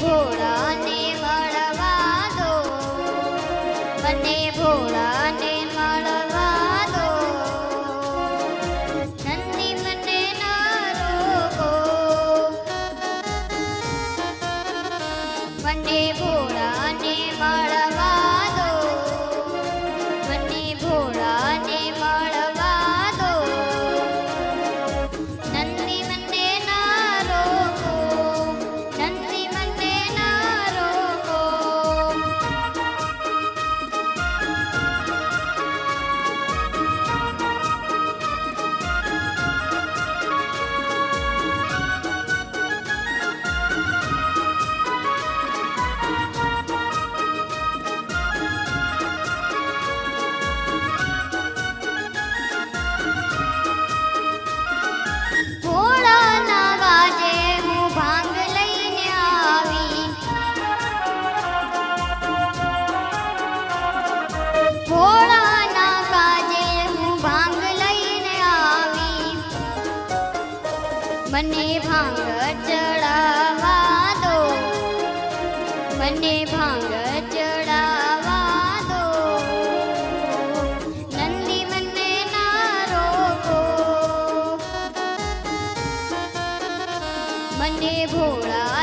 ভোড়া મને ભાંગ ચડાવા દો. મને ભાંગ ચડાવા દો. નંદી મને ના મને ભોળા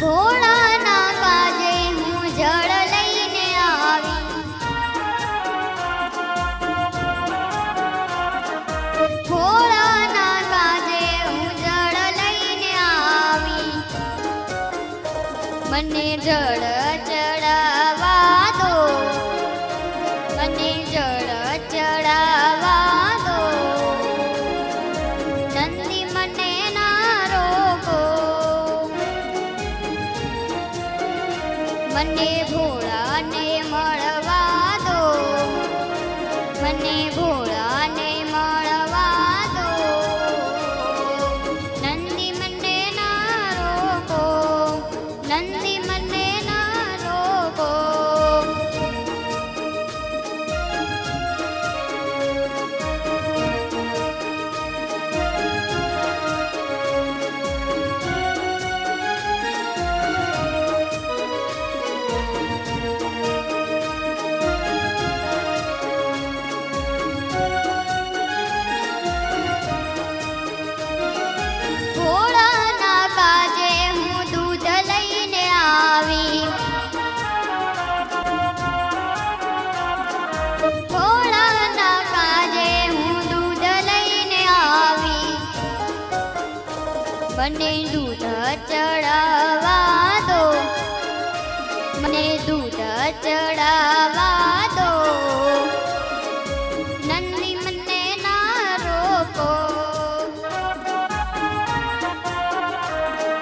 ભોળાના કાજે હું જળ લઈને આવી. ભોળાના કાજે હું લઈને આવી. મને જળ મને દૂધ ચડાવા દો. મને દૂધ ચડાવા દો. નન્ની મને ના રોકો.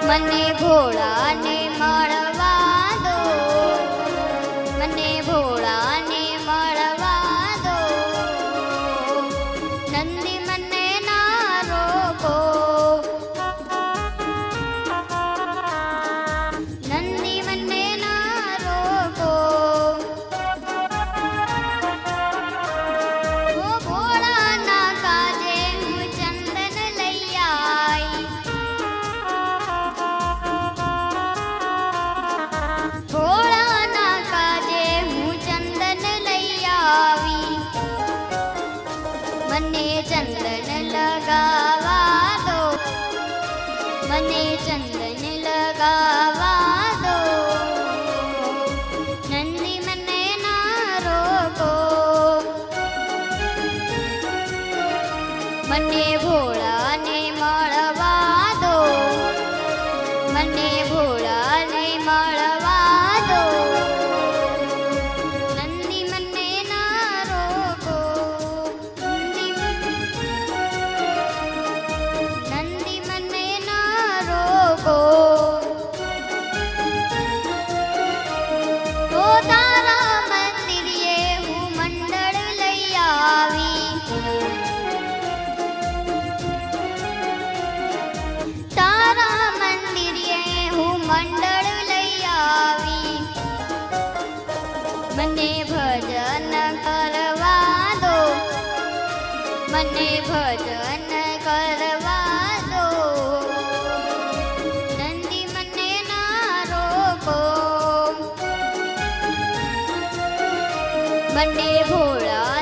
મને ઘોડાને મળવા ಮನೆ ભજન કરવા દો નંદી મને રોકો મને ભોળાને